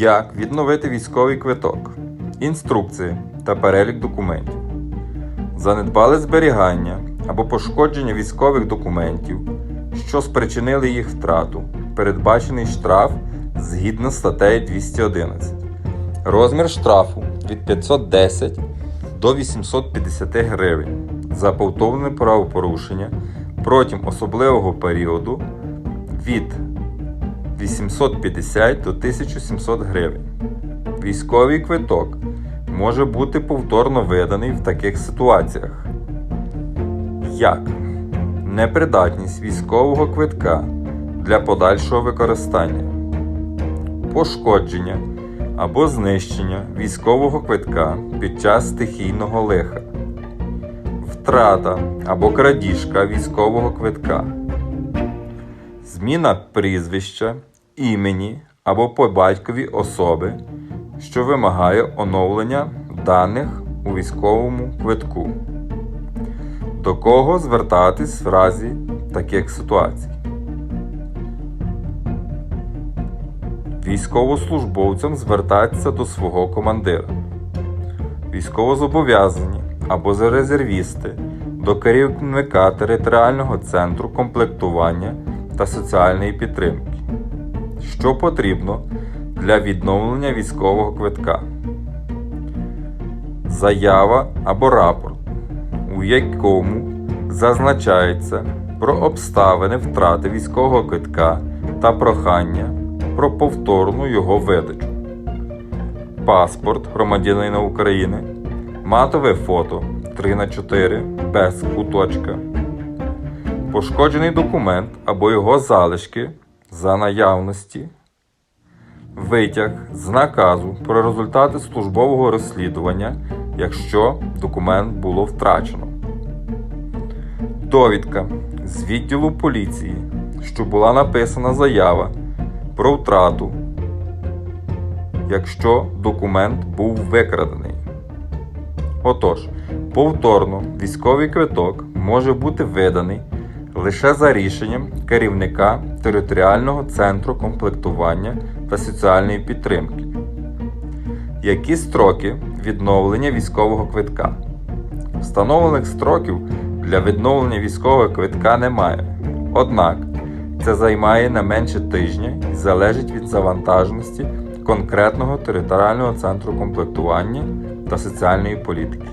Як відновити військовий квиток, інструкції та перелік документів. Занедбали зберігання або пошкодження військових документів, що спричинили їх втрату, передбачений штраф згідно статтею 211. Розмір штрафу від 510 до 850 гривень за повторне правопорушення протягом особливого періоду від 850 до 1700 гривень. Військовий квиток може бути повторно виданий в таких ситуаціях, як? Непридатність військового квитка для подальшого використання, пошкодження або знищення військового квитка під час стихійного лиха, втрата або крадіжка військового квитка, зміна прізвища, імені або по батькові особи, що вимагає оновлення даних у військовому квитку. До кого звертатись в разі таких ситуацій? Військовослужбовцям звертатися до свого командира. Військовозобов'язані або резервісти до керівника територіального центру комплектування та соціальної підтримки. Що потрібно для відновлення військового квитка? Заява або рапорт, у якому зазначається про обставини втрати військового квитка та прохання про повторну його видачу. Паспорт громадянина України, матове фото 3 на 4 без куточка, пошкоджений документ або його залишки за наявності, витяг з наказу про результати службового розслідування, якщо документ було втрачено, довідка з відділу поліції, що була написана заява про втрату, якщо документ був викрадений. Отож, повторно військовий квиток може бути виданий лише за рішенням керівника територіального центру комплектування та соціальної підтримки. Які строки відновлення військового квитка? Встановлених строків для відновлення військового квитка немає. Однак це займає не менше тижня і залежить від завантаженості конкретного територіального центру комплектування та соціальної політики.